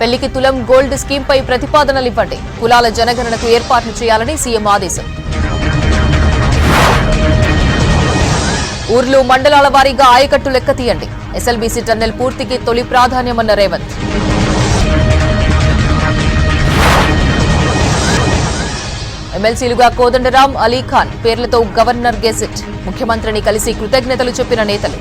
పెళ్ళికి తులం gold scheme పై ప్రతిపాదనలు ఇవ్వండి. కులాల జనగణనకు ఏర్పాట్లు చేయాలని సీఎం ఆదేశం. ఊర్లు మండలాల వారీగా ఆయకట్టు లెక్క తీయండి. ఎస్ఎల్బీసీ టన్నెల్ పూర్తికి తొలి ప్రాధాన్యమన్న రేవంత్. ఎమ్మెల్సీలుగా కోదండరాం అలీఖాన్ పేర్లతో గవర్నర్ గెజిట్. ముఖ్యమంత్రిని కలిసి కృతజ్ఞతలు చెప్పిన నేతలు.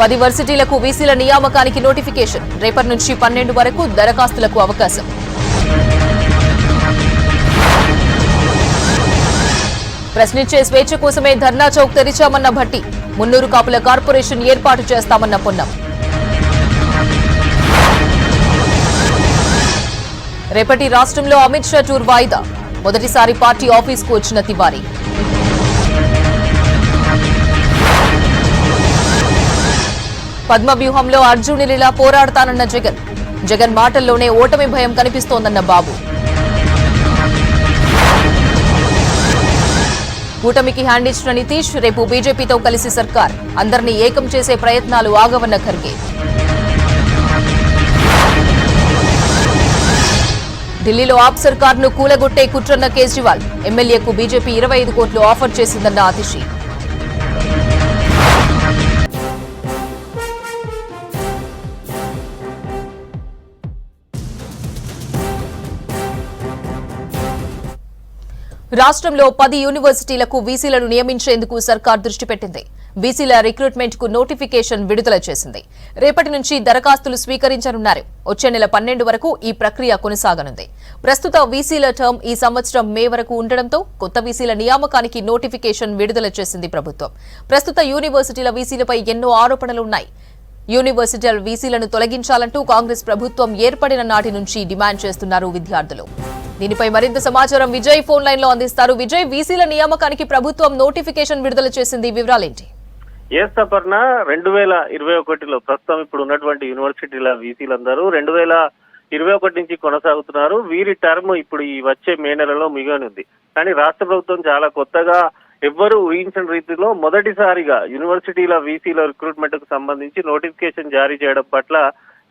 పది వర్సిటీలకు బీసీల నియామకానికి నోటిఫికేషన్. రేపటి నుంచి పన్నెండు వరకు దరఖాస్తులకు అవకాశం. ప్రశ్నించే స్వేచ్ఛ కోసమే ధర్నా చౌక్ తెరిచామన్న భట్టి. మున్నూరు కాపుల కార్పొరేషన్ ఏర్పాటు చేస్తామన్న పొన్నం. రేపటి రాష్ట్రంలో అమిత్ షా టూర్ వాయిదా. మొదటిసారి పార్టీ ఆఫీస్కు వచ్చిన తివారీ. పద్మ వ్యూహంలో అర్జునుడిలా పోరాడతానన్న జగన్. జగన్ మాటల్లోనే ఓటమి భయం కనిపిస్తోందన్న బాబు. కూటమికి హ్యాండ్ ఇచ్చిన నితీష్ రేపు బీజేపీతో కలిసి సర్కార్. అందరినీ ఏకం చేసే ప్రయత్నాలు ఆగవన్న ఖర్గే. ఢిల్లీలో ఆప్ సర్కార్ను కూలగొట్టే కుట్రన్న కేజ్రీవాల్. ఎమ్మెల్యేకు బీజేపీ ఇరవై ఐదు కోట్లు ఆఫర్ చేసిందన్న ఆతిషి రాష్ట్రంలో పది యూనివర్సిటీలకు వీసీలను నియమించేందుకు సర్కార్ దృష్టి పెట్టింది. బీసీల రిక్రూట్మెంట్కు నోటిఫికేషన్ విడుదల చేసింది. రేపటి నుంచి దరఖాస్తులు స్వీకరించనున్నారు. వచ్చే నెల పన్నెండు వరకు ఈ ప్రక్రియ కొనసాగనుంది. ప్రస్తుత వీసీల టర్మ్ ఈ సంవత్సరం మే వరకు ఉండడంతో కొత్త వీసీల నియామకానికి నోటిఫికేషన్ విడుదల చేసింది ప్రభుత్వం. ప్రస్తుత యూనివర్సిటీల వీసీలపై ఎన్నో ఆరోపణలున్నాయి యూనివర్సిటీల వీసీలను తొలగించాలంటూ కాంగ్రెస్ ప్రభుత్వం ఏర్పడిన నాటి నుంచి డిమాండ్ చేస్తున్నారు విద్యార్థులు. దీనిపై మరింత సమాచారం విజయ్ ఫోన్ లైన్లో అందిస్తారు. విజయ్ వీసీల నియామకానికి ప్రభుత్వం నోటిఫికేషన్ విడుదల చేసింది. వివరాలేంటి? ఎస్ అపర్ణ రెండు వేల ఇరవై ఒకటిలో ప్రస్తుతం ఇప్పుడు ఉన్నటువంటి యూనివర్సిటీల వీసీలందరూ రెండు వేల ఇరవై ఒకటి నుంచి కొనసాగుతున్నారు. వీరి టర్మ్ ఇప్పుడు ఈ వచ్చే మే నెలలో మిగనుంది కానీ రాష్ట్ర ప్రభుత్వం చాలా కొత్తగా ఎవ్వరూ ఊహించిన రీతిలో మొదటిసారిగా యూనివర్సిటీల వీసీల రిక్రూట్మెంట్కు సంబంధించి నోటిఫికేషన్ జారీ చేయడం పట్ల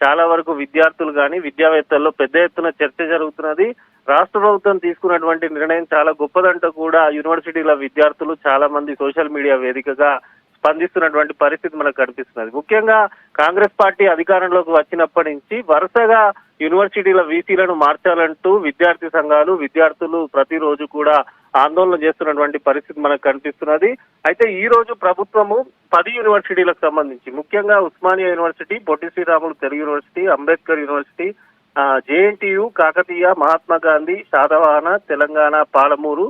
చాలా వరకు విద్యార్థులు కానీ విద్యావేత్తల్లో పెద్ద ఎత్తున చర్చ జరుగుతున్నది. రాష్ట్ర ప్రభుత్వం తీసుకున్నటువంటి నిర్ణయం చాలా గొప్పదంటూ కూడా యూనివర్సిటీల విద్యార్థులు చాలా మంది సోషల్ మీడియా వేదికగా స్పందిస్తున్నటువంటి పరిస్థితి మనకు కనిపిస్తున్నది. ముఖ్యంగా కాంగ్రెస్ పార్టీ అధికారంలోకి వచ్చినప్పటి నుంచి వరుసగా యూనివర్సిటీల వీసీలను మార్చాలంటూ విద్యార్థి సంఘాలు విద్యార్థులు ప్రతిరోజు కూడా ఆందోళన చేస్తున్నటువంటి పరిస్థితి మనకు కనిపిస్తున్నది. అయితే ఈ రోజు ప్రభుత్వము పది యూనివర్సిటీలకు సంబంధించి ముఖ్యంగా Osmania university Potti Sriramulu Telugu university Ambedkar university JNTU Kakatiya Mahatma Gandhi Satavahana Telangana Palamuru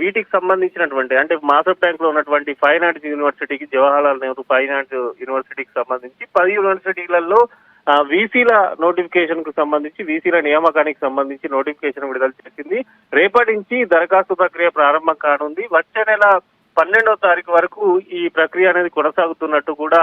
వీటికి సంబంధించినటువంటి అంటే మాస్టర్ బ్యాంక్లో ఉన్నటువంటి ఆర్ట్స్ యూనివర్సిటీకి జవహర్లాల్ నెహ్రూ ఫైన్ ఆర్ట్స్ యూనివర్సిటీకి సంబంధించి పది యూనివర్సిటీలలో వీసీల నోటిఫికేషన్కు సంబంధించి వీసీల నియామకానికి సంబంధించి నోటిఫికేషన్ విడుదల చేసింది. రేపటి నుంచి దరఖాస్తు ప్రక్రియ ప్రారంభం కానుంది. వచ్చే నెల పన్నెండో తారీఖు వరకు ఈ ప్రక్రియ అనేది కొనసాగుతున్నట్టు కూడా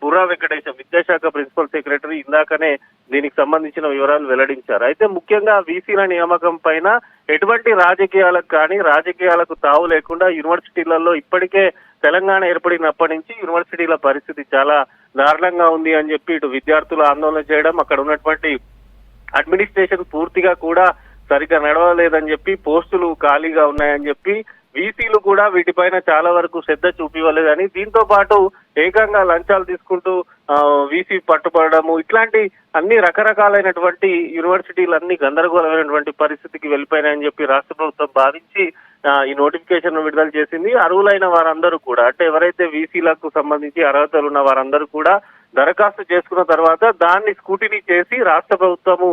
బుర్రా వెంకటేశం విద్యాశాఖ ప్రిన్సిపల్ సెక్రటరీ ఇందాకనే దీనికి సంబంధించిన వివరాలు వెల్లడించారు. అయితే ముఖ్యంగా వీసీల నియామకం పైన ఎటువంటి రాజకీయాలకు కానీ రాజకీయాలకు తావు లేకుండా యూనివర్సిటీలలో ఇప్పటికే తెలంగాణ ఏర్పడినప్పటి నుంచి యూనివర్సిటీల పరిస్థితి చాలా దారుణంగా ఉంది అని చెప్పి ఇటు విద్యార్థులు ఆందోళన చేయడం అక్కడ ఉన్నటువంటి అడ్మినిస్ట్రేషన్ పూర్తిగా కూడా సరిగ్గా నడవలేదని చెప్పి పోస్టులు ఖాళీగా ఉన్నాయని చెప్పి వీసీలు కూడా వీటిపైన చాలా వరకు శ్రద్ధ చూపివ్వలేదని దీంతో పాటు ఏకంగా లంచాలు తీసుకుంటూ వీసీ పట్టుబడము ఇట్లాంటి అన్ని రకరకాలైనటువంటి యూనివర్సిటీలు అన్ని గందరగోళమైనటువంటి పరిస్థితికి వెళ్ళిపోయినాయని చెప్పి రాష్ట్ర ప్రభుత్వం భావించి ఈ నోటిఫికేషన్ విడుదల చేసింది. అర్హులైన వారందరూ కూడా అంటే ఎవరైతే వీసీలకు సంబంధించి అర్హతలు ఉన్న వారందరూ కూడా దరఖాస్తు చేసుకున్న తర్వాత దాన్ని స్కూటినీ చేసి రాష్ట్ర ప్రభుత్వము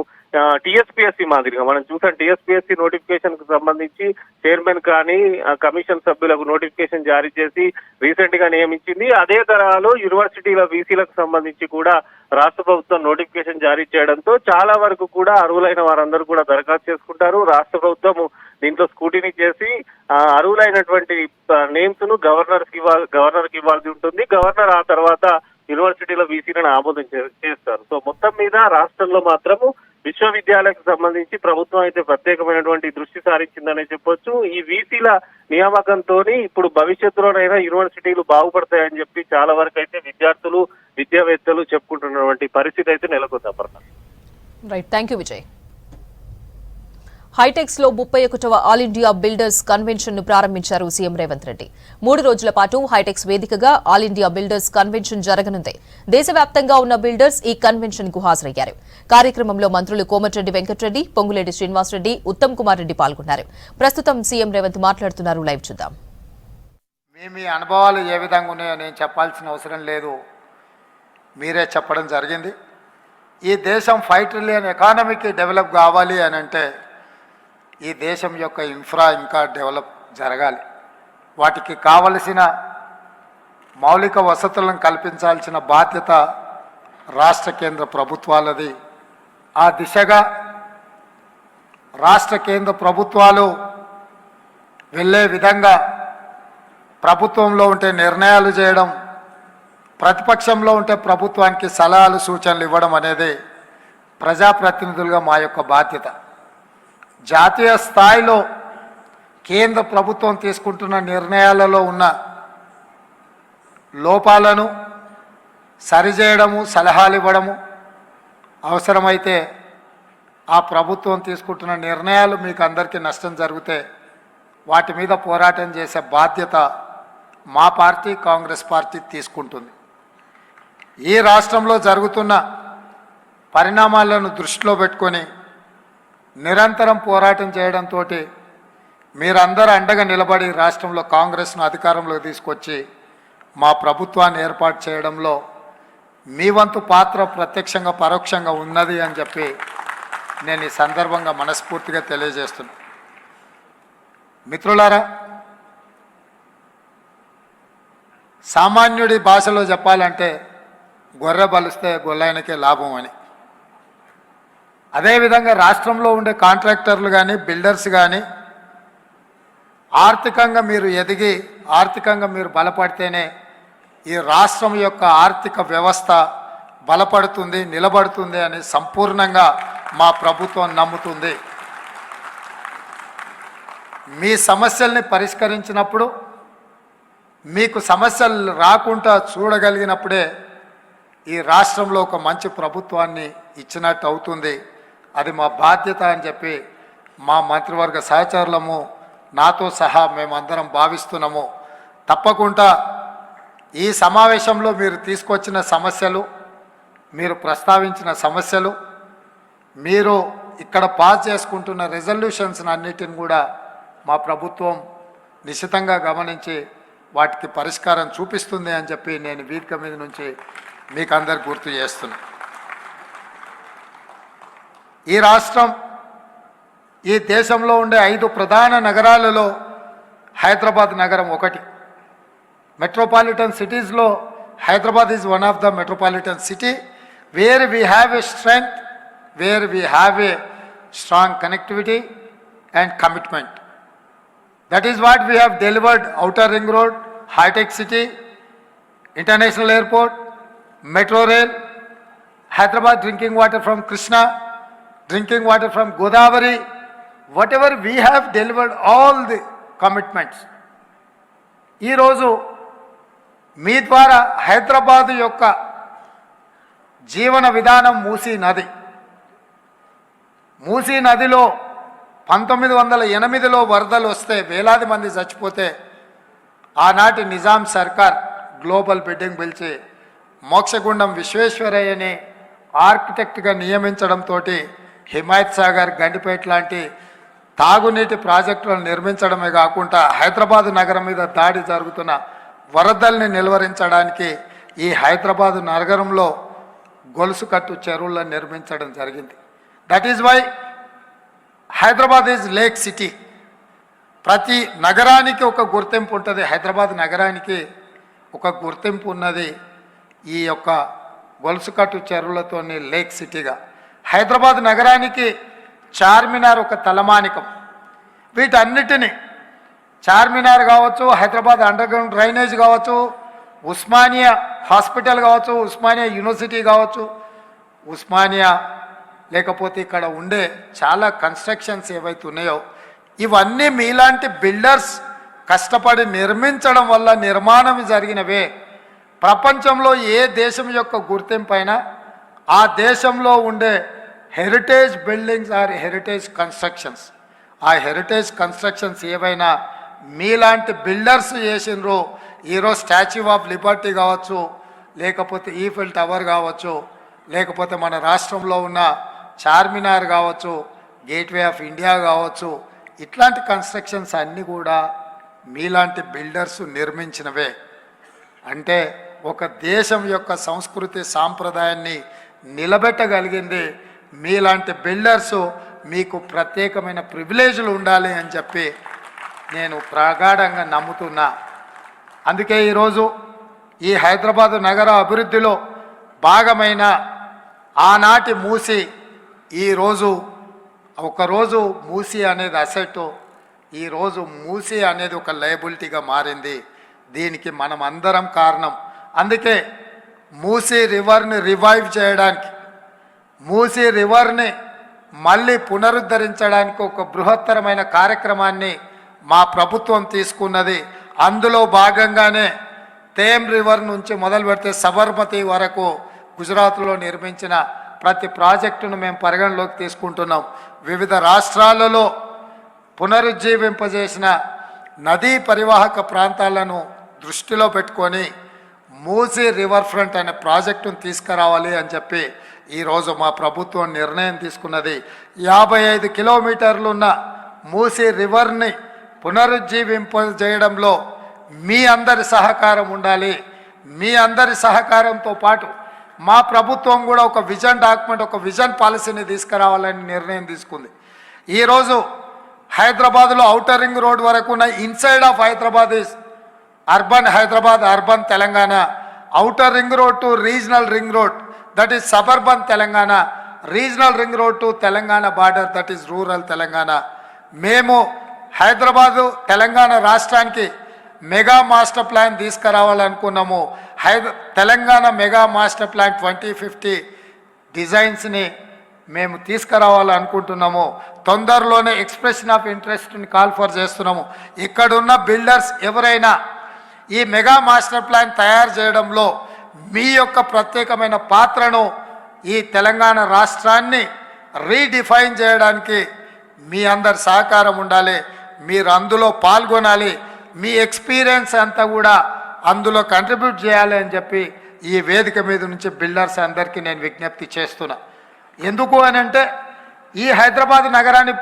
టిఎస్పిఎస్సి మాదిరిగా. మనం చూసాం టిఎస్పిఎస్సి నోటిఫికేషన్కు సంబంధించి చైర్మన్ కానీ కమిషన్ సభ్యులకు నోటిఫికేషన్ జారీ చేసి రీసెంట్గా నియమించింది. అదే తరహాలో యూనివర్సిటీల వీసీలకు సంబంధించి కూడా రాష్ట్ర ప్రభుత్వం నోటిఫికేషన్ జారీ చేయడంతో చాలా వరకు కూడా అర్హులైన వారందరూ కూడా దరఖాస్తు చేసుకుంటారు. రాష్ట్ర ప్రభుత్వం దీంట్లో స్కూటీని చేసి అరువులైనటువంటి అర్హులైనటువంటి నేమ్స్ను గవర్నర్కి ఇవ్వాలి గవర్నర్కి ఇవ్వాల్సి ఉంటుంది. గవర్నర్ ఆ తర్వాత యూనివర్సిటీల బీసీలను ఆమోదం చే- చేస్తారు. సో మొత్తం మీద రాష్ట్రంలో మాత్రము విశ్వవిద్యాలయాలకు సంబంధించి ప్రభుత్వం అయితే ప్రత్యేకమైనటువంటి దృష్టి సారించిందనే చెప్పొచ్చు. ఈ వీసీల నియామకంతో ఇప్పుడు భవిష్యత్తులోనైనా యూనివర్సిటీలు బాగుపడతాయని చెప్పి చాలా వరకు అయితే విద్యార్థులు విద్యావేత్తలు చెప్పుకుంటున్నటువంటి పరిస్థితి అయితే నెలకొంది Aparna. Right thank you Vijay హైటెక్స్లో ముప్పై ఒకటవ ఆల్ ఇండియా బిల్డర్స్ కన్వెన్షన్ను ప్రారంభించారు సీఎం రేవంత్ రెడ్డి. మూడు రోజుల పాటు హైటెక్స్ వేదికగా ఆల్ ఇండియా బిల్డర్స్ కన్వెన్షన్ జరగనుంది. దేశవ్యాప్తంగా ఉన్న బిల్డర్స్ ఈ కన్వెన్షన్కు హాజరయ్యారు. కార్యక్రమంలో మంత్రులు కోమటిరెడ్డి వెంకటరెడ్డి పొంగులేటి శ్రీనివాసరెడ్డి ఉత్తమ్ కుమార్ రెడ్డి పాల్గొన్నారు. ప్రస్తుతం సీఎం రేవంత్ మాట్లాడుతున్నారు లైవ్ చూద్దాం. మీ మీ అనుభవాలు ఏ విధంగా ఉన్నాయో నేను చెప్పాల్సిన అవసరం లేదు. మీరే చెప్పడం జరిగింది. ఈ దేశం ఫైవ్ ట్రిలియన్ ఎకానమీకి డెవలప్ కావాలి అని అంటే ఈ దేశం యొక్క ఇన్ఫ్రా ఇంకా డెవలప్ జరగాలి. వాటికి కావలసిన మౌలిక వసతులను కల్పించాల్సిన బాధ్యత రాష్ట్ర కేంద్ర ప్రభుత్వాలది. ఆ దిశగా రాష్ట్ర కేంద్ర ప్రభుత్వాలు వెళ్ళే విధంగా ప్రభుత్వంలో ఉంటే నిర్ణయాలు చేయడం ప్రతిపక్షంలో ఉంటే ప్రభుత్వానికి సలహాలు సూచనలు ఇవ్వడం అనేది ప్రజాప్రతినిధులుగా మా యొక్క బాధ్యత. జాతీయ స్థాయిలో కేంద్ర ప్రభుత్వం తీసుకుంటున్న నిర్ణయాలలో ఉన్న లోపాలను సరిచేయడము సలహాలు ఇవ్వడము అవసరమైతే ఆ ప్రభుత్వం తీసుకుంటున్న నిర్ణయాలు మీకు అందరికీ నష్టం జరిగితే వాటి మీద పోరాటం చేసే బాధ్యత మా పార్టీ కాంగ్రెస్ పార్టీ తీసుకుంటుంది. ఈ రాష్ట్రంలో జరుగుతున్న పరిణామాలను దృష్టిలో పెట్టుకొని నిరంతరం పోరాటం చేయడంతో మీరందరూ అండగా నిలబడి రాష్ట్రంలో కాంగ్రెస్ను అధికారంలోకి తీసుకొచ్చి మా ప్రభుత్వాన్ని ఏర్పాటు చేయడంలో మీ వంతు పాత్ర ప్రత్యక్షంగా పరోక్షంగా ఉన్నది అని చెప్పి నేను ఈ సందర్భంగా మనస్ఫూర్తిగా తెలియజేస్తున్నా. మిత్రులారా సామాన్యుడి భాషలో చెప్పాలంటే గొర్రె బలిస్తే గొల్లైనకే లాభం అని. అదేవిధంగా రాష్ట్రంలో ఉండే కాంట్రాక్టర్లు కానీ బిల్డర్స్ కానీ ఆర్థికంగా మీరు ఎదిగి ఆర్థికంగా మీరు బలపడితేనే ఈ రాష్ట్రం యొక్క ఆర్థిక వ్యవస్థ బలపడుతుంది నిలబడుతుంది అని సంపూర్ణంగా మా ప్రభుత్వం నమ్ముతుంది. మీ సమస్యల్ని పరిష్కరించినప్పుడు మీకు సమస్యలు రాకుండా చూడగలిగినప్పుడే ఈ రాష్ట్రంలో ఒక మంచి ప్రభుత్వాన్ని ఇచ్చినట్టు అవుతుంది. అది మా బాధ్యత అని చెప్పి మా మంత్రివర్గ సహచరులము నాతో సహా మేమందరం భావిస్తున్నాము. తప్పకుండా ఈ సమావేశంలో మీరు తీసుకొచ్చిన సమస్యలు మీరు ప్రస్తావించిన సమస్యలు మీరు ఇక్కడ పాస్ చేసుకుంటున్న రెజల్యూషన్స్ అన్నిటిని కూడా మా ప్రభుత్వం నిశితంగా గమనించి వాటికి పరిష్కారం చూపిస్తుంది అని చెప్పి నేను వేదిక మీద నుంచి మీకు అందరు గుర్తు చేస్తున్నాను ఈ రాష్ట్రం ఈ దేశంలో ఉండే ఐదు ప్రధాన నగరాలలో హైదరాబాద్ నగరం ఒకటి. మెట్రోపాలిటన్ సిటీస్లో Hyderabad is one of the metropolitan city where we have a strength where we have a strong connectivity and commitment that is what we have delivered outer ring road hitech city international airport metro rail Hyderabad drinking water from Krishna drinking water from Godavari, whatever we have delivered all the commitments. ఈరోజు మీ ద్వారా హైదరాబాదు యొక్క జీవన విధానం మూసీ నది మూసీ నదిలో పంతొమ్మిది వందల ఎనిమిదిలో వరదలు వస్తే వేలాది మంది చచ్చిపోతే ఆనాటి నిజాం సర్కార్ గ్లోబల్ బిడ్డింగ్ పిలిచి మోక్షగుండం విశ్వేశ్వరయ్యని ఆర్కిటెక్ట్గా నియమించడంతో హిమాయత్ సాగర్ గండిపేట లాంటి తాగునీటి ప్రాజెక్టులను నిర్మించడమే కాకుండా హైదరాబాద్ నగరం మీద దాడి జరుగుతున్న వరదల్ని నిలువరించడానికి ఈ హైదరాబాద్ నగరంలో గొలుసు కట్టు చెరువులను నిర్మించడం జరిగింది. That is why Hyderabad is lake city ప్రతి నగరానికి ఒక గుర్తింపు ఉంటుంది. హైదరాబాద్ నగరానికి ఒక గుర్తింపు ఉన్నది ఈ యొక్క గొలుసుకట్టు చెరువులతోని లేక్ సిటీగా హైదరాబాద్ నగరానికి చార్మినార్ ఒక తలమానికం. వీటన్నిటిని చార్మినార్ కావచ్చు హైదరాబాద్ అండర్గ్రౌండ్ డ్రైనేజ్ కావచ్చు ఉస్మానియా హాస్పిటల్ కావచ్చు ఉస్మానియా యూనివర్సిటీ కావచ్చు ఉస్మానియా లేకపోతే ఇక్కడ ఉండే చాలా కన్స్ట్రక్షన్స్ ఏవైతే ఉన్నాయో ఇవన్నీ మీలాంటి బిల్డర్స్ కష్టపడి నిర్మించడం వల్ల నిర్మాణం జరిగినవే. ప్రపంచంలో ఏ దేశం యొక్క గుర్తింపైనా ఆ దేశంలో ఉండే heritage buildings or heritage constructions ఆ హెరిటేజ్ కన్స్ట్రక్షన్స్ ఏవైనా మీలాంటి బిల్డర్స్ చేసినరు ఈరోజు స్టాచ్యూ ఆఫ్ లిబర్టీ కావచ్చు లేకపోతే ఈఫిల్ టవర్ కావచ్చు లేకపోతే మన రాష్ట్రంలో ఉన్న చార్మినార్ కావచ్చు గేట్వే ఆఫ్ ఇండియా కావచ్చు ఇట్లాంటి కన్స్ట్రక్షన్స్ అన్నీ కూడా మీలాంటి బిల్డర్స్ నిర్మించినవే. అంటే ఒక దేశం యొక్క సంస్కృతి సాంప్రదాయాన్ని నిలబెట్టగలిగింది. మీలాంటి బిల్డర్స్ మీకు ప్రత్యేకమైన ప్రివిలేజ్లు ఉండాలి అని చెప్పి నేను ప్రగాఢంగా నమ్ముతున్నా. అందుకే ఈరోజు ఈ హైదరాబాదు నగర అభివృద్ధిలో భాగమైన ఆనాటి మూసి ఈరోజు ఒకరోజు మూసి అనేది అసెట్ ఈరోజు మూసి అనేది ఒక లయబిలిటీగా మారింది. దీనికి మనం అందరం కారణం. అందుకే మూసి రివర్ని రివైవ్ చేయడానికి మూసి రివర్ని మళ్ళీ పునరుద్ధరించడానికి ఒక బృహత్తరమైన కార్యక్రమాన్ని మా ప్రభుత్వం తీసుకున్నది. అందులో భాగంగానే తేమ్ రివర్ నుంచి మొదలు పెడితే సబర్మతి వరకు గుజరాత్లో నిర్మించిన ప్రతి ప్రాజెక్టును మేము పరిగణలోకి తీసుకుంటున్నాం. వివిధ రాష్ట్రాలలో పునరుజ్జీవింపజేసిన నదీ పరివాహక ప్రాంతాలను దృష్టిలో పెట్టుకొని మూసీ రివర్ ఫ్రంట్ అనే ప్రాజెక్టును తీసుకురావాలి అని చెప్పి ఈరోజు మా ప్రభుత్వం నిర్ణయం తీసుకున్నది. యాభై ఐదు కిలోమీటర్లు ఉన్న మూసీ రివర్ని పునరుజ్జీవింపజేయడంలో మీ అందరి సహకారం ఉండాలి. మీ అందరి సహకారంతో పాటు మా ప్రభుత్వం కూడా ఒక విజన్ డాక్యుమెంట్ ఒక విజన్ పాలసీని తీసుకురావాలని నిర్ణయం తీసుకుంది. ఈరోజు హైదరాబాద్లో ఔటర్ రింగ్ రోడ్ వరకు ఉన్న inside of Hyderabad is urban Hyderabad urban Telangana. Outer ring road to regional ring road that is suburban Telangana. Regional ring road to Telangana border that is rural Telangana. మేము హైదరాబాదు తెలంగాణ రాష్ట్రానికి mega master plan తీసుకురావాలనుకున్నాము. హైద Telangana mega master plan twenty fifty డిజైన్స్ని మేము తీసుకురావాలనుకుంటున్నాము. తొందరలోనే expression of ఇంట్రెస్ట్ని call for చేస్తున్నాము. ఇక్కడున్న builders ఎవరైనా ఈ మెగా మాస్టర్ ప్లాన్ తయారు చేయడంలో మీ యొక్క ప్రత్యేకమైన పాత్రను ఈ తెలంగాణ రాష్ట్రాన్ని రీడిఫైన్ చేయడానికి మీ అందరి సహకారం ఉండాలి మీరు అందులో పాల్గొనాలి మీ ఎక్స్పీరియన్స్ అంతా కూడా అందులో కంట్రిబ్యూట్ చేయాలి అని చెప్పి ఈ వేదిక మీద నుంచి బిల్డర్స్ అందరికీ నేను విజ్ఞప్తి చేస్తున్నా. ఎందుకు అని అంటే ఈ హైదరాబాద్ నగరాన్ని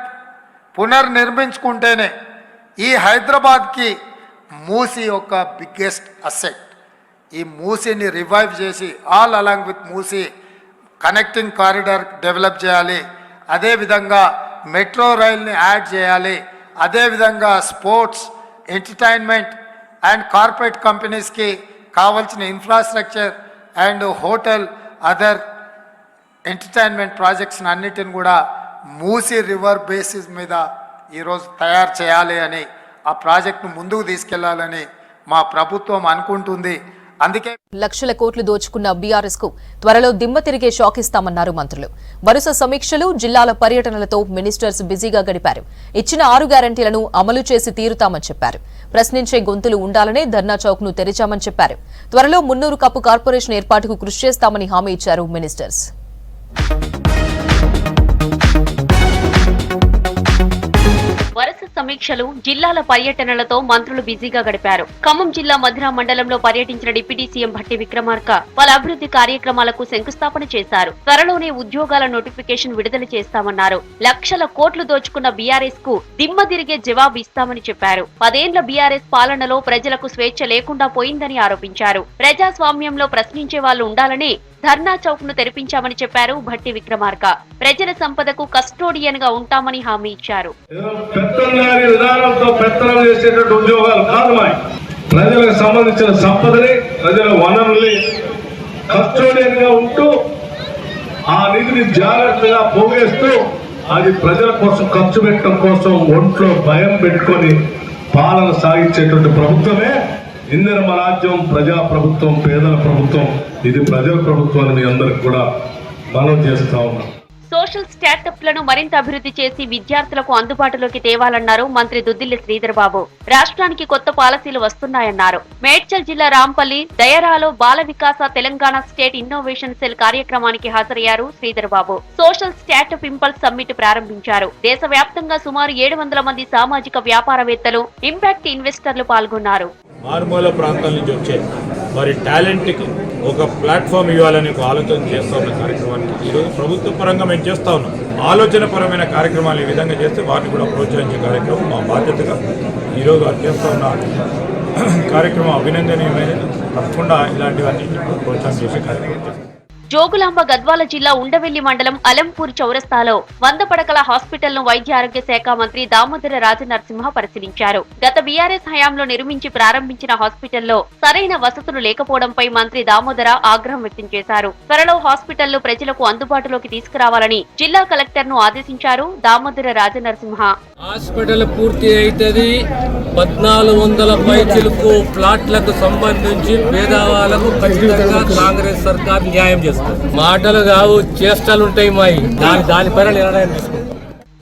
పునర్నిర్మించుకుంటేనే ఈ హైదరాబాద్కి మూసి యొక్క బిగ్గెస్ట్ అసెట్ ఈ మూసీని రివైవ్ చేసి all along with Musi connecting corridor develop చేయాలి. అదేవిధంగా మెట్రో రైల్ని యాడ్ చేయాలి. అదేవిధంగా స్పోర్ట్స్ ఎంటర్టైన్మెంట్ అండ్ కార్పొరేట్ కంపెనీస్కి కావాల్సిన infrastructure and hotel other entertainment projects అన్నిటిని కూడా మూసి రివర్ బేసిస్ మీద ఈరోజు తయారు చేయాలి అని ఆ ప్రాజెక్టును ముందుకు తీసుకెళ్ళాలని మా ప్రభుత్వం అనుకుంటుంది. అందుకే లక్షల కోట్లు దోచుకున్న బీఆర్ఎస్కు త్వరలో దిమ్మ తిరిగే షాక్ ఇస్తామన్నారు మంత్రులు. వరుస సమీక్షలు జిల్లాల పర్యటనలతో మినిస్టర్స్ బిజీగా గడిపారు. ఇచ్చిన ఆరు గ్యారంటీలను అమలు చేసి తీరుతామని చెప్పారు. ప్రశ్నించే గొంతులు ఉండాలనే ధర్నా చౌక్ను తెరిచామని చెప్పారు. త్వరలో మున్నూరు కప్పు కార్పొరేషన్ ఏర్పాటుకు కృషి చేస్తామని హామీ ఇచ్చారు మినిస్టర్స్. సమీక్షలు జిల్లాల పర్యటనలతో మంత్రులు బిజీగా గడిపారు. ఖమ్మం జిల్లా మధుర మండలంలో పర్యటించిన డిప్యూటీ సీఎం భట్టి విక్రమార్క పలు అభివృద్ధి కార్యక్రమాలకు శంకుస్థాపన చేశారు. త్వరలోనే ఉద్యోగాల నోటిఫికేషన్ విడుదల చేస్తామన్నారు. లక్షల కోట్లు దోచుకున్న బీఆర్ఎస్కు దిమ్మ తిరిగే జవాబు ఇస్తామని చెప్పారు. పదేండ్ల బీఆర్ఎస్ పాలనలో ప్రజలకు స్వేచ్ఛ లేకుండా పోయిందని ఆరోపించారు. ప్రజాస్వామ్యంలో ప్రశ్నించే వాళ్ళు ఉండాలని ధర్నా చౌక్ను తెరిపించామని చెప్పారు భట్టి విక్రమార్క. ప్రజల సంపదకు కస్టోడియన్గా ఉంటామని హామీ ఇచ్చారు. ప్రజలకు సంబంధించిన సంపదని ప్రజల వనరుల్ని కస్టోడియన్గా ఉంటూ ఆ నిధిని జాగ్రత్తగా పోగేస్తూ అది ప్రజల కోసం ఖర్చు పెట్టడం కోసం ఒంట్లో భయం పెట్టుకొని పాలన సాగించేటువంటి ప్రభుత్వమే ఇందిరమ రాజ్యం ప్రజా ప్రభుత్వం పేదల ప్రభుత్వం ఇది ప్రజల ప్రభుత్వం అని అందరికి కూడా మనం చేస్తా ఉన్నాం. సోషల్ స్టార్టప్లను మరింత అభివృద్ధి చేసి విద్యార్థులకు అందుబాటులోకి తేవాలన్నారు మంత్రి దుద్దిల్లి శ్రీధర్ బాబు రాష్ట్రానికి కొత్త పాలసీలు వస్తున్నాయన్నారు. మేడ్చల్ జిల్లా Rampalli దయరాలో Bala Vikasa Telangana state innovation cell కార్యక్రమానికి హాజరయ్యారు Sridhar Babu social startup impulse summit ప్రారంభించారు. దేశవ్యాప్తంగా సుమారు ఏడు వందల మంది సామాజిక వ్యాపారవేత్తలు ఇంపాక్ట్ ఇన్వెస్టర్లు పాల్గొన్నారు. మారుమూల ప్రాంతాల నుంచి వచ్చే వారి టాలెంట్కి ఒక ప్లాట్ఫామ్ ఇవ్వాలని ఒక ఆలోచన చేస్తా ఉన్న కార్యక్రమానికి ఈరోజు ప్రభుత్వ పరంగా మేము చేస్తా ఉన్నాం. ఆలోచన పరమైన కార్యక్రమాలు ఈ విధంగా చేస్తే వారిని కూడా ప్రోత్సహించే కార్యక్రమం మా బాధ్యతగా ఈరోజు అది చేస్తూ ఉన్న కార్యక్రమం అభినందనీయమైనది. తప్పకుండా ఇలాంటివన్నీ ప్రోత్సాహం చేసే కార్యక్రమం చేస్తాం. జోగులాంబ గద్వాల జిల్లా ఉండవెల్లి మండలం అలంపూర్ చౌరస్తాలో వంద పడకల హాస్పిటల్ను వైద్య ఆరోగ్య శాఖ మంత్రి దామోదర రాజనరసింహ పరిశీలించారు. గత బీఆర్ఎస్ హయాంలో నిర్మించి ప్రారంభించిన హాస్పిటల్లో సరైన వసతులు లేకపోవడంపై మంత్రి దామోదర ఆగ్రహం వ్యక్తం చేశారు. త్వరలో హాస్పిటల్ను ప్రజలకు అందుబాటులోకి తీసుకురావాలని జిల్లా కలెక్టర్ను ఆదేశించారు దామోదర రాజనరసింహ. హాస్పిటల్ పూర్తి అవుతుంది పద్నాలుగు వందల పైచిలకు ప్లాట్లకు సంబంధించి పేదవాళ్ళకు ఖచ్చితంగా కాంగ్రెస్ సర్కార్ న్యాయం చేస్తుంది. మాటలు కావు చేష్టలు ఉంటాయి మాయి. దాని దానిపైన నిర్ణయం తీసుకుంటాం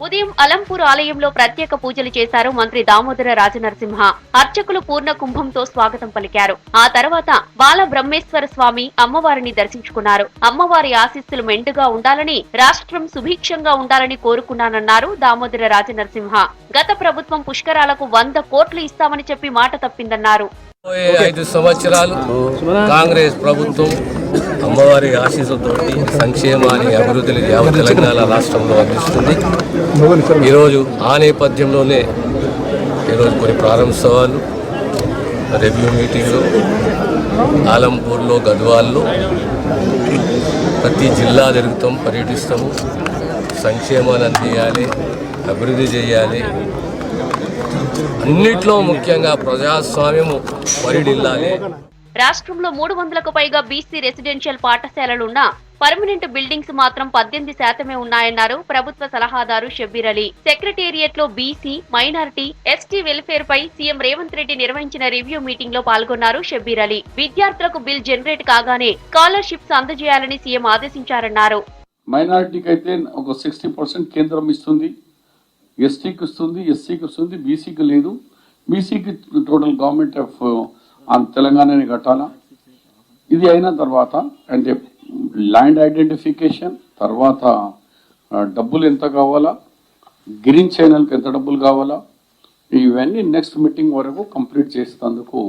ఉదయం అలంపూర్ ఆలయంలో ప్రత్యేక పూజలు చేశారు మంత్రి దామోదర రాజనరసింహ. అర్చకులు పూర్ణ కుంభంతో స్వాగతం పలికారు. ఆ తర్వాత బాల బ్రహ్మేశ్వర స్వామి అమ్మవారిని దర్శించుకున్నారు. అమ్మవారి ఆశీస్సులు మెండుగా ఉండాలని రాష్ట్రం సుభిక్షంగా ఉండాలని కోరుకున్నానన్నారు దామోదర రాజనరసింహ. గత ప్రభుత్వం పుష్కరాలకు వంద కోట్లు ఇస్తామని చెప్పి మాట తప్పిందన్నారు. ఐదు సంవత్సరాలు కాంగ్రెస్ ప్రభుత్వం అమ్మవారి ఆశీస్సుతో సంక్షేమాన్ని అభివృద్ధిని యావత్ తెలంగాణ రాష్ట్రంలో అందిస్తుంది. ఈరోజు ఆ నేపథ్యంలోనే ఈరోజు కొన్ని ప్రారంభోత్సవాలు రెవ్యూ మీటింగ్లు ఆలంపూర్లో గద్వాల్లో ప్రతి జిల్లా జరుగుతాం పర్యటిస్తాము. సంక్షేమాన్ని అందియాలి అభివృద్ధి చేయాలి. అన్నిట్లో ముఖ్యంగా ప్రజాస్వామ్యము పరిడిల్లాలి రాష్ట్రంలో మూడు వందలకు పైగా బీసీ రెసిడెన్షియల్ పాఠశాలలున్నా పర్మనెంట్ బిల్డింగ్స్ మాత్రం పద్దెనిమిది శాతమే ఉన్నాయన్నారు ప్రభుత్వ సలహాదారు షబ్బీర్ అలీ. సెక్రటేరియట్లో బీసీ మైనారిటీ ఎస్టీ వెల్ఫేర్ పై సీఎం రేవంత్ రెడ్డి నిర్వహించిన రివ్యూ మీటింగ్లో పాల్గొన్నారు షబ్బీర్ అలీ. విద్యార్థులకు బిల్ జనరేట్ కాగానే స్కాలర్షిప్స్ అందజేయాలని సీఎం ఆదేశించారన్నారు. మైనారిటీకి అయితే ఒక సిక్స్టీ పర్సెంట్ కేంద్రం ఇస్తుంది ఎస్టీకి ఇస్తుంది ఎస్సీకి ఇస్తుంది బీసీకి లేదు. బీసీకి టోటల్ గవర్నమెంట్ ఆఫ్ తెలంగాణని కట్టాలా? ఇది అయిన తర్వాత అంటే ల్యాండ్ ఐడెంటిఫికేషన్ తర్వాత డబ్బులు ఎంత కావాలా? గ్రీన్ ఛానల్కి ఎంత డబ్బులు కావాలా? ఇవన్నీ నెక్స్ట్ మీటింగ్ వరకు కంప్లీట్ చేసేందుకు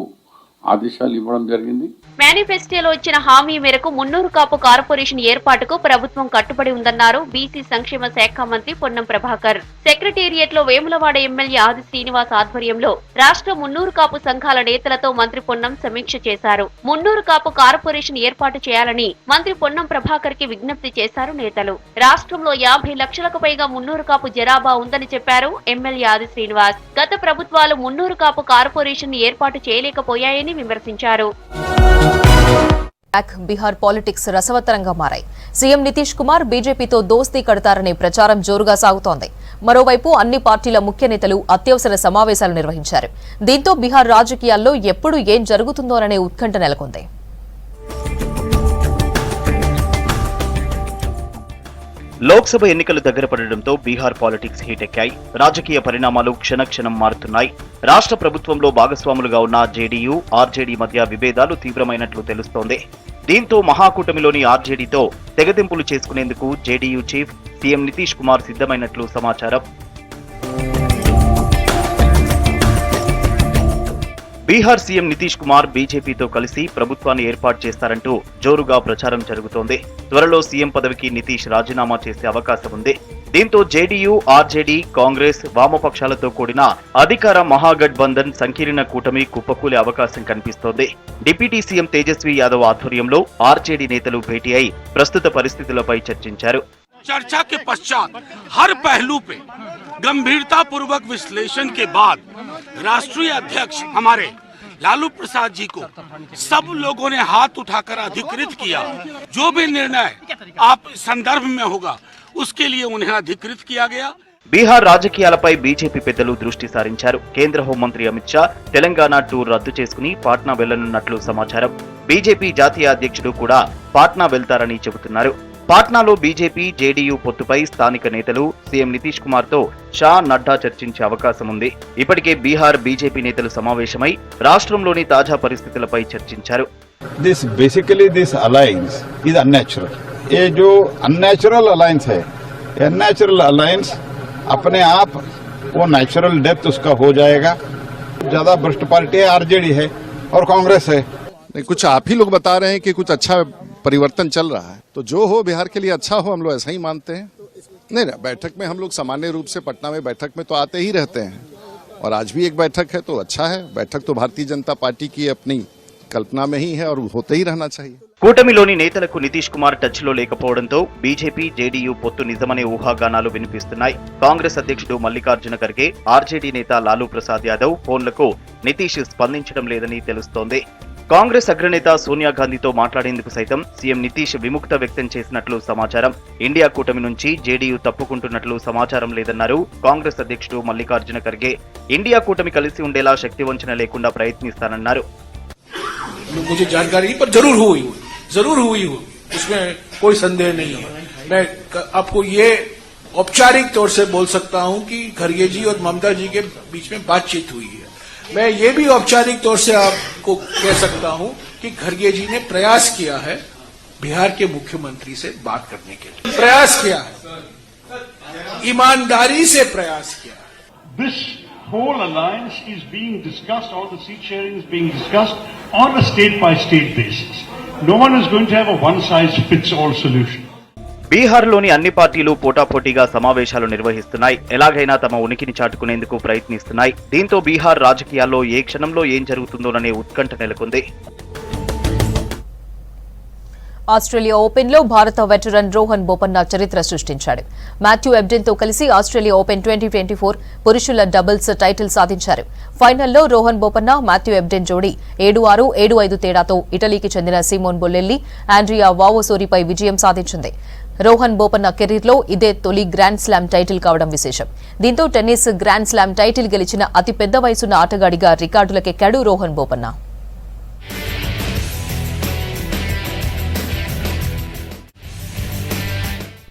ఆదేశాలు ఇవ్వడం జరిగింది. మేనిఫెస్టోలో ఇచ్చిన హామీ మేరకు మున్నూరు కాపు కార్పొరేషన్ ఏర్పాటుకు ప్రభుత్వం కట్టుబడి ఉందన్నారు బీసీ సంక్షేమ శాఖ మంత్రి పొన్నం ప్రభాకర్. సెక్రటేరియట్లో వేములవాడ ఎమ్మెల్యే ఆది శ్రీనివాస్ ఆధ్వర్యంలో రాష్ట్ర మున్నూరు కాపు సంఘాల నేతలతో మంత్రి పొన్నం సమీక్ష చేశారు. మున్నూరు కాపు కార్పొరేషన్ ఏర్పాటు చేయాలని మంత్రి పొన్నం ప్రభాకర్కి విజ్ఞప్తి చేశారు నేతలు. రాష్ట్రంలో యాభై లక్షలకు పైగా మున్నూరు కాపు జనాభా ఉందని చెప్పారు ఎమ్మెల్యే ఆది శ్రీనివాస్. గత ప్రభుత్వాలు మున్నూరు కాపు కార్పొరేషన్ ఏర్పాటు చేయలేకపోయాయని విమర్శించారు. బీహార్ పాలిటిక్స్ రసవత్తరంగా మారాయి. సీఎం నితీష్ కుమార్ బీజేపీతో దోస్తీ కడతారనే ప్రచారం జోరుగా సాగుతోంది. మరోవైపు అన్ని పార్టీల ముఖ్య నేతలు అత్యవసర సమావేశాలు నిర్వహించారు. దీంతో బీహార్ రాజకీయాల్లో ఎప్పుడు ఏం జరుగుతుందోననే ఉత్కంఠ నెలకొంది. లోక్సభ ఎన్నికలు దగ్గర పడడంతో బీహార్ పాలిటిక్స్ హీట్ ఎక్కాయి రాజకీయ పరిణామాలు క్షణక్షణం మారుతున్నాయి. రాష్ట్ర ప్రభుత్వంలో భాగస్వాములుగా ఉన్న జేడీయూ ఆర్జేడీ మధ్య విభేదాలు తీవ్రమైనట్లు తెలుస్తోంది. దీంతో మహాకూటమిలోని ఆర్జేడీతో తెగతింపులు చేసుకునేందుకు JDU chief CM Nitish Kumar సిద్ధమైనట్లు సమాచారం. బీహార్ సీఎం నితీష్ కుమార్ బీజేపీతో కలిసి ప్రభుత్వాన్ని ఏర్పాటు చేస్తారంటూ జోరుగా ప్రచారం జరుగుతోంది. త్వరలో సీఎం పదవికి నితీష్ రాజీనామా చేసే అవకాశం ఉంది. దీంతో జేడీయూ ఆర్జేడీ కాంగ్రెస్ వామపక్షాలతో కూడిన అధికార మహాగఠబంధన్ సంకీర్ణ కూటమి కుప్పకూలే అవకాశం కనిపిస్తోంది. డిప్యూటీ సీఎం తేజస్వి యాదవ్ ఆధ్వర్యంలో ఆర్జేడీ నేతలు భేటీ అయి ప్రస్తుత పరిస్థితులపై చర్చించారు. చర్చా పశ్చాత్ హర్ పహలూ పే गंभीरता पूर्वक विश्लेषण के बाद राष्ट्रीय अध्यक्ष हमारे लालू प्रसाद जी को सब लोगों ने हाथ उठाकर अधिकृत किया जो भी निर्णय आप संदर्भ में होगा उसके लिए उन्हें अधिकृत किया गया బీహార్ రాజకీయాలపై బీజేపీ పెద్దలు దృష్టి సారించారు కేంద్ర హోంమంత్రి అమిత్ షా తెలంగాణ టూర్ రద్దు చేసుకుని పాట్నా వెళ్లనున్నట్లు సమాచారం బీజేపీ జాతీయ అధ్యక్షుడు కూడా పాట్నా వెళ్తారని చెబుతున్నారు పాట్నాలో బీజేపీ జేడీయూ పొత్తుపై స్థానిక నేతలు సీఎం నితీష్ కుమార్ తో షా నడ్డా చర్చించే అవకాశం ఉంది ఇప్పటికే బీహార్ బీజేపీ నేతలు సమావేశమై రాష్ట్రంలోని తాజా పరిస్థితులపై చర్చించారు this basically this alliance is unnatural ये जो unnatural alliance है unnatural alliance अपने आप वो नेचुरल डेथ उसका हो जाएगा ज्यादा भ्रष्ट पार्टी है आरजेडी है और कांग्रेस है नहीं कुछ आप ही लोग बता रहे हैं कि कुछ अच्छा परिवर्तन चल रहा है तो जो हो बिहार के लिए अच्छा हो हम लोग ऐसा ही मानते हैं नहीं ना बैठक में हम लोग सामान्य रूप से पटना में बैठक में तो आते ही रहते हैं और आज भी एक बैठक है तो अच्छा है बैठक तो भारतीय जनता पार्टी की अपनी कल्पना में ही है और होते ही रहना चाहिए కూటమిలోని నేతలకు నితీష్ కుమార్ టచ్ లో లేకపోవడంతో బీజేపీ జేడీయూ పొత్తు నిజమనే ఊహాగానాలు వినిపిస్తున్నాయి కాంగ్రెస్ అధ్యక్షుడు మల్లికార్జున ఖర్గే ఆర్జేడీ నేత లాలూ ప్రసాద్ యాదవ్ ఫోన్లకు నితీష్ స్పందించడం లేదని తెలుస్తోంది కాంగ్రెస్ అగ్రనేత సోనియా గాంధీతో మాట్లాడేందుకు సైతం సీఎం నితీష్ విముక్త వ్యక్తం చేసినట్లు సమాచారం ఇండియా కూటమి నుంచి జేడీయూ తప్పుకుంటున్నట్లు సమాచారం లేదన్నారు కాంగ్రెస్ అధ్యక్షుడు మల్లికార్జున ఖర్గే ఇండియా కూటమి కలిసి ఉండేలా శక్తి వంచన లేకుండా ప్రయత్నిస్తానన్నారు मुझे जानकारी पर जरूर हुई हुई जरूर हुई हुई उसमें कोई संदेह नहीं है मैं क- आपको ये औपचारिक तौर से बोल सकता हूं कि खरगे जी और ममता जी के बीच में बातचीत हुई है मैं ये भी औपचारिक तौर से आपको कह सकता हूँ कि खड़गे जी ने प्रयास किया है बिहार के मुख्यमंत्री से बात करने के लिए। प्रयास किया है। ईमानदारी से प्रयास किया this whole alliance is being discussed और seat sharing is being discussed on state by state basis no one is going to have a one size fits all solution బీహార్లోని అన్ని పార్టీలు పోటాపోటీగా సమావేశాలు నిర్వహిస్తున్నాయి. ఎలాగైనా తమ ఉనికిని చాటుకునేందుకు ప్రయత్నిస్తున్నాయి. దీంతో బీహార్ రాజకీయాల్లో ఏ క్షణంలో ఏం జరుగుతుందోననే ఉత్కంఠ నెలకొంది. ఆస్ట్రేలియా ఓపెన్లో భారత వెటరన్ రోహన్ బోపన్న చరిత్ర సృష్టించాడు. మాథ్యూ ఎబ్డెన్తో కలిసి Australia Open twenty twenty four పురుషుల డబుల్స్ టైటిల్ సాధించారు. ఫైనల్లో రోహన్ బోపన్న మాథ్యూ ఎబ్డెన్ జోడీ ఏడు ఆరు ఏడు ఐదు తేడాతో ఇటలీకి చెందిన సిమోన్ బొల్లెల్లి ఆండ్రియా వావోసోరిపై విజయం సాధించింది. రోహన్ బోపన్న కెరీర్లో ఇదే తొలి గ్రాండ్ స్లామ్ టైటిల్ కావడం విశేషం. దీంతో టెన్నిస్ గ్రాండ్ స్లామ్ టైటిల్ గెలిచిన అతి పెద్ద వయసున్న ఆటగాడిగా రికార్డులకెక్కాడు రోహన్ బోపన్న.